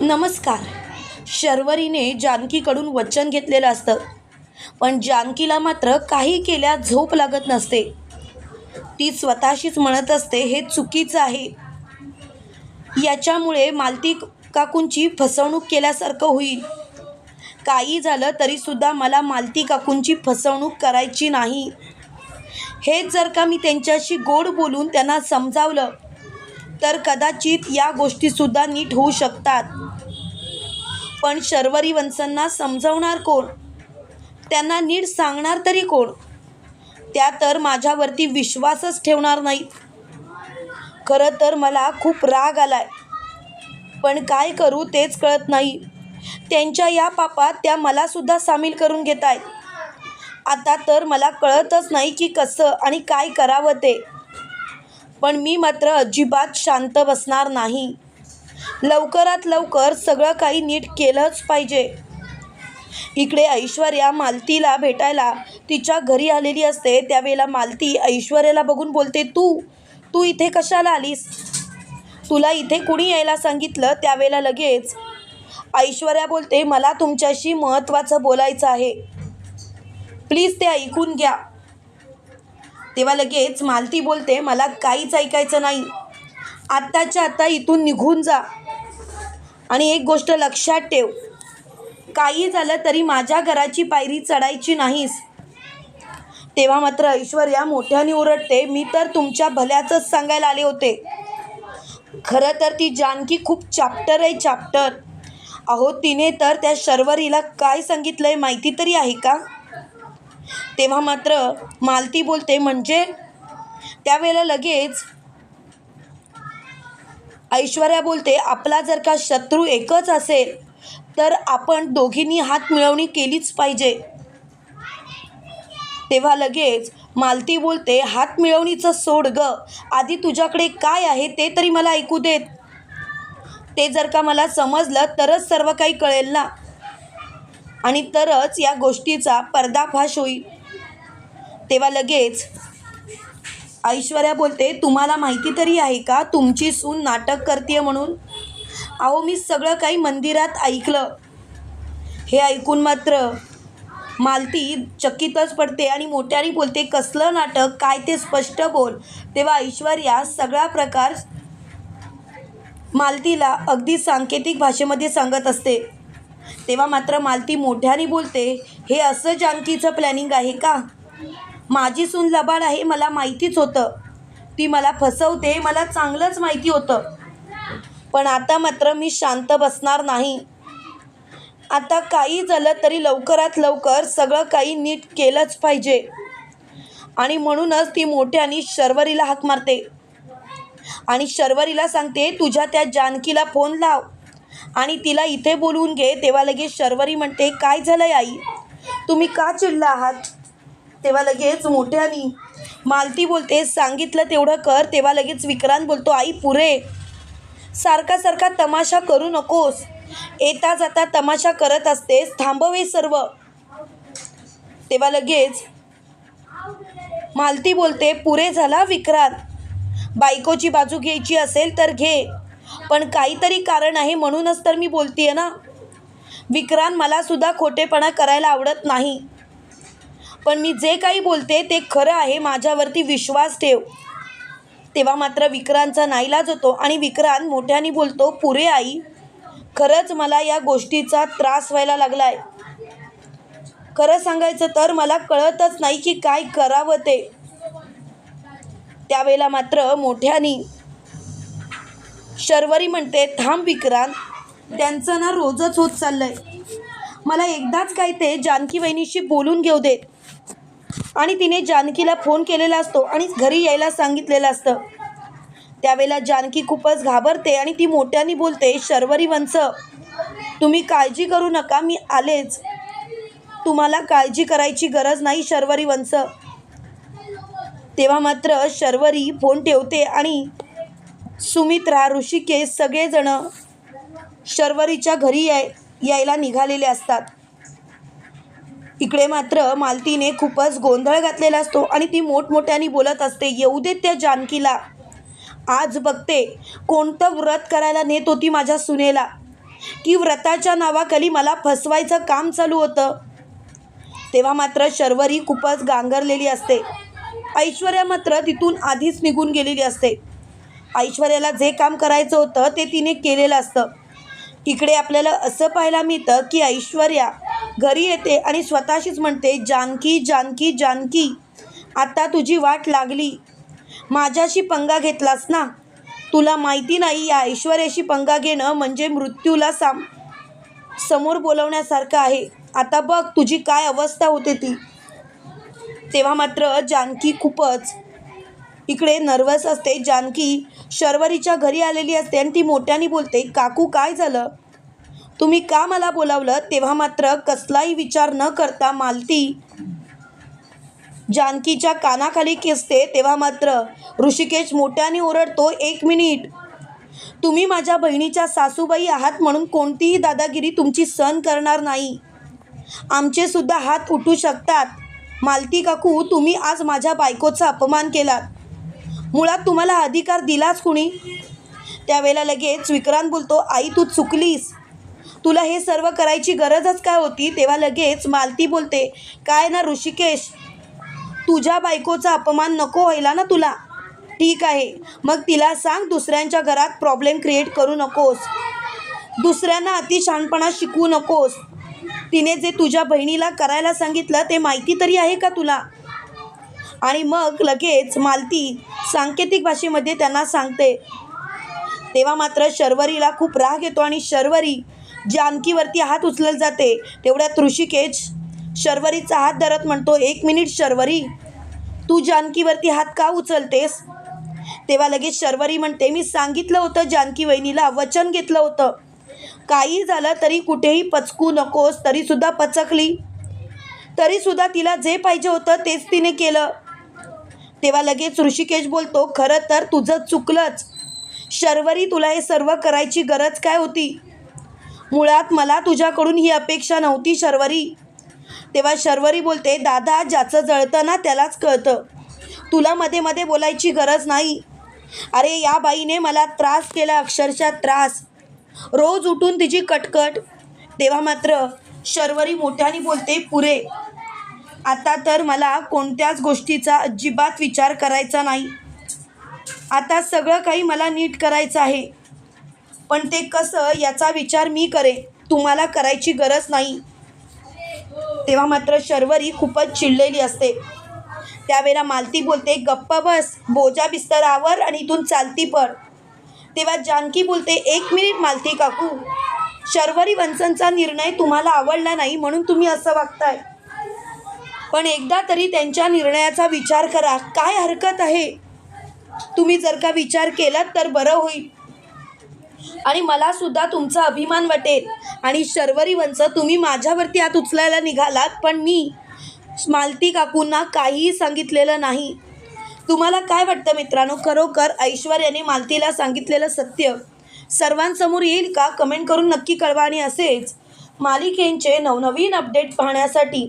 नमस्कार. शर्वरीने जानकीकडून वचन घेतलेलं असतं. पण जानकीला मात्र काही केल्या झोप लागत नसते. ती स्वतःशीच म्हणत असते हे चुकीचं आहे. याच्यामुळे मालती काकूंची फसवणूक केल्यासारखं होईल. काही झालं तरीसुद्धा मला मालती काकूंची फसवणूक करायची नाही. हेच जर का मी त्यांच्याशी गोड बोलून त्यांना समजावलं तर कदाचित या गोष्टीसुद्धा नीट होऊ शकतात. पण शर्वरी वंशांना समजवणार कोण? त्यांना नीट सांगणार तरी कोण? त्या तर माझ्यावरती विश्वासच ठेवणार नाहीत. खरं तर मला खूप राग आलाय. पण काय करू तेच कळत नाही. त्यांच्या या पापात त्या मलासुद्धा सामील करून घेत आहेत आता तर मला कळतच नाही की कसं आणि काय करावं ते. पण मी मात्र अजिबात शांत बसणार नाही. लवकरात लवकर सगळं काही नीट केलंच पाहिजे. इकडे ऐश्वर्या मालतीला भेटायला तिच्या घरी आलेली असते त्यावेळेला मालती ऐश्वर्याला बघून बोलते तू तू इथे कशाला आलीस? तुला इथे कुणी यायला सांगितलं? त्यावेळेला लगेच ऐश्वर्या बोलते मला तुमच्याशी महत्त्वाचं बोलायचं आहे. प्लीज ते ऐकून घ्या. तेव्हा लगेच मालती बोलते मला काहीच ऐकायचं नाही. आत्ताच्या आत्ता इथून निघून जा. आणि एक गोष्ट लक्षात ठेव. काही झालं तरी माझ्या घराची पायरी चढायची नाहीस. तेव्हा मात्र ऐश्वर्या मोठ्याने ओरडते मी तर तुमच्या भल्याचंच सांगायला आले होते. खरं तर ती जानकी खूप चॅप्टर आहे चॅप्टर अहो तिने तर त्या शर्वरीला काय सांगितलं आहे माहिती तरी आहे का? तेव्हा मात्र मालती बोलते म्हणजे? त्यावेळेला लगेच ऐश्वर्या बोलते आपला जर का शत्रू एकच असेल तर आपण दोघींनी हात मिळवणी केलीच पाहिजे. तेव्हा लगेच मालती बोलते हात मिळवणीचं सोड ग. आधी तुझ्याकडे काय आहे ते तरी मला ऐकू देत. ते जर का मला समजलं तरच सर्व काही कळेल ना. आणि तरच या गोष्टीचा पर्दाफाश होईल तेव्हा लगेच ऐश्वर्या बोलते तुम्हाला माहिती तरी आहे का तुमची सून नाटक करते म्हणून? अहो मी सगळं काही मंदिरात ऐकलं. हे ऐकून मात्र मालती चकितच पडते आणि मोठ्याने बोलते कसलं नाटक? काय ते स्पष्ट बोल. तेव्हा ऐश्वर्या सगळा प्रकार मालतीला अगदी सांकेतिक भाषेमध्ये सांगत असते. तेव्हा मात्र मालती मोठ्याने बोलते हे असं जानकीचं प्लॅनिंग आहे का? माझी सून लबाड आहे मला माहितीच होतं. ती मला फसवते मला चांगलंच माहिती होतं. पण आता मात्र मी शांत बसणार नाही. आता काही झालं तरी लवकरात लवकर सगळं काही नीट केलंच पाहिजे. आणि म्हणूनच ती मोठ्याने शर्वरीला हाक मारते. आणि शर्वरीला सांगते तुझ्या त्या जानकीला फोन लाव. आणि तिला इथे बोलवून घे. तेव्हा लगेच शर्वरी म्हणते काय झालंय आई? तुम्ही का चिडला आहात? तेव्हा लगेच मोठ्यानी मालती बोलते सांगितलं तेवढं कर तेव्हा लगेच विक्रांत बोलतो आई पुरे. सारखा सारखा तमाशा करू नकोस. येता जाता तमाशा करत असतेस. थांबवे सर्व. तेव्हा लगेच मालती बोलते पुरे झाला विक्रांत. बायकोची बाजू घ्यायची असेल तर घे. पण काहीतरी कारण आहे म्हणूनच तर मी बोलतीये ना. विक्रांत मलासुद्धा खोटेपणा करायला आवडत नाही. पण मी जे काही बोलते ते खरं आहे माझ्यावरती विश्वास ठेव. तेव्हा मात्र विक्रांतचा नाईलाज होतो आणि विक्रांत मोठ्याने बोलतो पुरे आई खरंच मला या गोष्टीचा त्रास व्हायला लागला आहे खरं सांगायचं तर मला कळतच नाही की काय करावं ते. त्यावेळेला मात्र मोठ्यानी शर्वरी म्हणते थांब विक्रांत त्यांचं ना रोजच होत चाललंय. मला एकदाच काय ते जानकी वहिनीशी बोलून घेऊ देत. आणि तिने जानकीला फोन केलेला असतो आणि घरी यायला सांगितलेलं असतं. त्यावेळेला जानकी खूपच घाबरते आणि ती मोठ्याने बोलते शर्वरी वंच तुम्ही काळजी करू नका मी आलेच. तुम्हाला काळजी करायची गरज नाही शर्वरी वंश. तेव्हा मात्र शर्वरी फोन ठेवते आणि सुमित्रा ऋषिकेश सगळेजण शर्वरीच्या घरी आहे यायला निघालेले असतात. इकडे मात्र मालतीने खूपच गोंधळ घातलेला असतो आणि ती मोठमोठ्याने बोलत असते येऊ देत त्या जानकीला. आज बघते कोणतं व्रत करायला नेत होती माझ्या सुनेला. की व्रताच्या नावाखाली मला फसवायचं काम चालू होतं. तेव्हा मात्र शर्वरी खूपच गांगरलेली असते. ऐश्वर्या मात्र तिथून आधीच निघून गेलेली असते. ऐश्वर्याला जे काम करायचं होतं ते तिने केलेलं असतं. इकडे आपल्याला असं पाहायला मिळतं की ऐश्वर्या घरी येते आणि स्वतःशीच म्हणते जानकी जानकी जानकी आता तुझी वाट लागली. माझ्याशी पंगा घेतलास ना? तुला माहिती नाही या ऐश्वर्याशी पंगा घेणं म्हणजे मृत्यूला साम समोर बोलवण्यासारखं आहे. आता बघ तुझी काय अवस्था होते ती. तेव्हा मात्र जानकी खूपच इकडे नर्वस असते. जानकी शर्वरीच्या घरी आलेली असते आणि ती मोठ्याने बोलते काकू काय झालं? तुम्ही का मला बोलावलं? तेव्हा मात्र कसलाही विचार न करता मालती जानकीच्या कानाखाली खेचते. तेव्हा मात्र ऋषिकेश मोठ्याने ओरडतो एक मिनिट. तुम्ही माझ्या बहिणीच्या सासूबाई आहात म्हणून कोणतीही दादागिरी तुमची सहन करणार नाही. आमचे सुद्धा हात उठू शकतात. मालती काकू तुम्ही आज माझ्या बायकोचा अपमान केलात. मुळात तुम्हाला अधिकार दिलाच कुणी? त्यावेळेला लगेच विक्रांत बोलतो आई तू चुकलीस. तुला हे सर्व करायची गरजच काय होती? तेव्हा लगेच मालती बोलते काय ना ऋषिकेश तुझ्या बायकोचा अपमान नको व्हायला ना तुला. ठीक आहे. मग तिला सांग दुसऱ्यांच्या घरात प्रॉब्लेम क्रिएट करू नकोस. दुसऱ्यांना अतिशहाणपणा शिकवू नकोस. तिने जे तुझ्या बहिणीला करायला सांगितलं ते माहिती तरी आहे का तुला? आणि मग लगेच मालती सांकेतिक भाषेमध्ये त्यांना सांगते. तेव्हा मात्र शर्वरीला खूप राग येतो आणि शर्वरी जानकीवरती हात उचलत जाते तेवढ्यात ऋषिकेश शर्वरीचा हात धरत म्हणतो एक मिनिट शर्वरी तू जानकीवरती हात का उचलतेस? तेव्हा लगेच शर्वरी म्हणते मी सांगितलं होतं जानकी वहिनीला वचन घेतलं होतं. काही झालं तरी कुठेही पचकू नकोस तरीसुद्धा पचकली. तरीसुद्धा तिला जे पाहिजे होतं तेच तिने केलं. तेव्हा लगेच ऋषिकेश बोलतो खरं तर तुझं चुकलंच. शर्वरी तुला हे सर्व करायची गरज काय होती? मुळात मला तुझ्याकडून ही अपेक्षा नव्हती शर्वरी. तेव्हा शर्वरी बोलते दादा ज्याचं जळतं ना त्यालाच कळतं. तुला मध्ये मध्ये बोलायची गरज नाही. अरे या बाईने मला त्रास केला अक्षरशः त्रास. रोज उठून तिची कटकट. तेव्हा मात्र शर्वरी मोठ्याने बोलते पुरे आता तर मला कोणत्याच गोष्टीचा अजिबात विचार करायचा नाही. आता सगळं काही मला नीट करायचं आहे. पण ते कसं याचा विचार मी करे तुम्हाला करायची गरज नाही. तेव्हा मात्र शर्वरी खूपच चिडलेली असते. त्यावेळेला मालती बोलते गप्पा बस बोजा बिस्तरावर आणि इथून चालती पड तेव्हा जानकी बोलते एक मिनिट मालती काकू. शर्वरी वंचनचा निर्णय तुम्हाला आवडला नाही म्हणून तुम्ही असं वागताय. पण एकदा तरी त्यांच्या निर्णयाचा विचार करा. काय हरकत आहे? तुम्ही जर का विचार केलात तर बरं होईल. आणि मला सुद्धा तुमचा अभिमान वाटेल. आणि शर्वरी वंच तुम्ही माझ्यावरती हात उचलायला निघालात पण मी मालती काकूंना काहीही सांगितलेलं नाही. तुम्हाला काय वाटतं मित्रांनो? खरोखर ऐश्वर्याने मालतीला सांगितलेलं सत्य सर्वांसमोर येईल का? कमेंट करून नक्की कळवा. आणि असेच मालिकेंचे नवनवीन अपडेट पाहण्यासाठी